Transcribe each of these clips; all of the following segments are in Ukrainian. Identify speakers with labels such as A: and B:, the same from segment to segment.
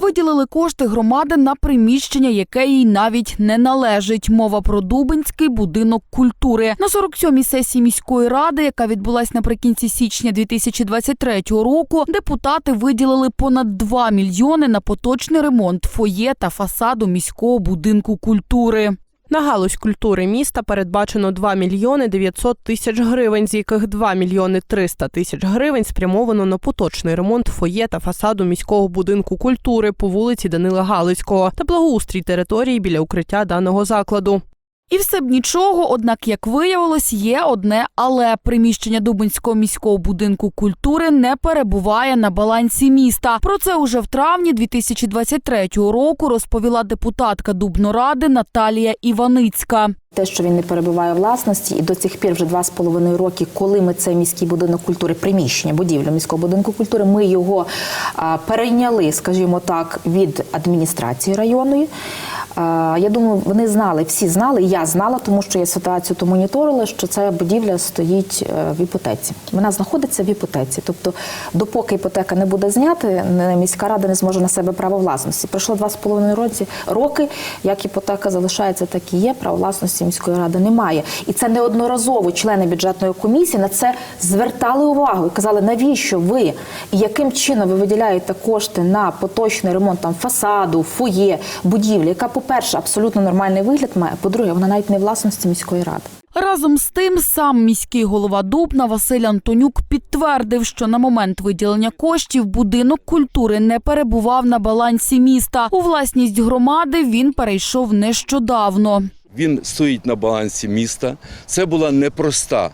A: Виділили кошти громади на приміщення, яке їй навіть не належить. Мова про Дубинський будинок культури. На 47-й сесії міської ради, яка відбулась наприкінці січня 2023 року, депутати виділили понад 2 мільйони на поточний ремонт фоє та фасаду міського будинку культури.
B: На галузь культури міста передбачено 2 мільйони 900 тисяч гривень, з яких 2 мільйони 300 тисяч гривень спрямовано на поточний ремонт фоє та фасаду міського будинку культури по вулиці Данила Галицького та благоустрій території біля укриття даного закладу.
A: І все б нічого, однак, як виявилось, є одне але приміщення Дубинського міського будинку культури не перебуває на балансі міста. Про це уже в травні 2023 року розповіла депутатка Дубноради Наталія Іваницька.
C: Те, що він не перебуває власності, і до цих пір вже два з половиною роки, коли ми цей міський будинок культури, приміщення будівлю міського будинку культури, ми його перейняли, скажімо так, від адміністрації районної. Я думаю, вони знали, всі знали, я знала, тому що я ситуацію то моніторила, що ця будівля стоїть е, в іпотеці. Вона знаходиться в іпотеці. Тобто, допоки іпотека не буде знята, міська рада не зможе на себе право власності. Пройшло два з половиною роки. Як іпотека залишається, так і є. Право власності міської ради немає. І це неодноразово члени бюджетної комісії на це звертали увагу і казали, навіщо ви і яким чином ви виділяєте кошти на поточний ремонт там фасаду, фоє, будівлі, яка, по-перше, абсолютно нормальний вигляд має. По-друге, вона навіть не власності міської ради.
A: Разом з тим, сам міський голова Дубна Василь Антонюк підтвердив, що на момент виділення коштів будинок культури не перебував на балансі міста. У власність громади він перейшов нещодавно.
D: Він стоїть на балансі міста. Це була непроста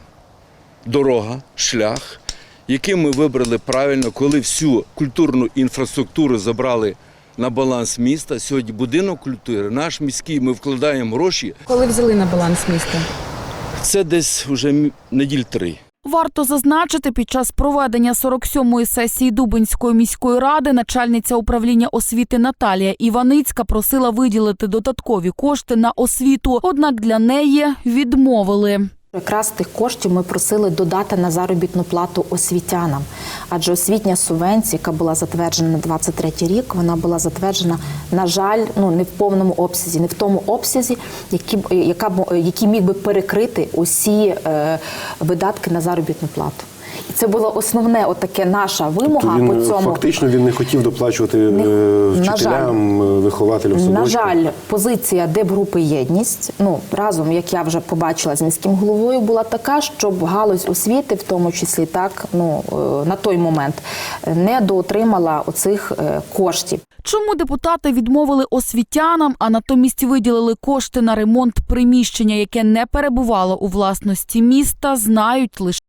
D: дорога, шлях, який ми вибрали правильно, коли всю культурну інфраструктуру забрали на баланс міста. Сьогодні будинок культури, наш міський, ми вкладаємо гроші.
E: Коли взяли на баланс міста?
D: Це десь вже неділь три.
A: Варто зазначити, під час проведення 47-ї сесії Дубинської міської ради начальниця управління освіти Наталія Іваницька просила виділити додаткові кошти на освіту, однак для неї відмовили.
C: Якраз тих коштів ми просили додати на заробітну плату освітянам, адже освітня субвенція, яка була затверджена на 23 рік, вона була затверджена, на жаль, ну не в повному обсязі, не в тому обсязі, які, яка, який міг би перекрити усі е, видатки на заробітну плату. І це була основне, отаке наша вимога
F: То він
C: по
F: е,
C: цьому.
F: фактично він не хотів доплачувати
C: Не-
F: е,
C: на
F: вчителям, е, вихователям
C: На жаль, позиція Депгрупи єдність ну разом, як я вже побачила з міським головою, була така, щоб галузь освіти, в тому числі так, ну на той момент не доотримала оцих коштів.
A: Чому депутати відмовили освітянам, а натомість виділили кошти на ремонт приміщення, яке не перебувало у власності міста, знають лише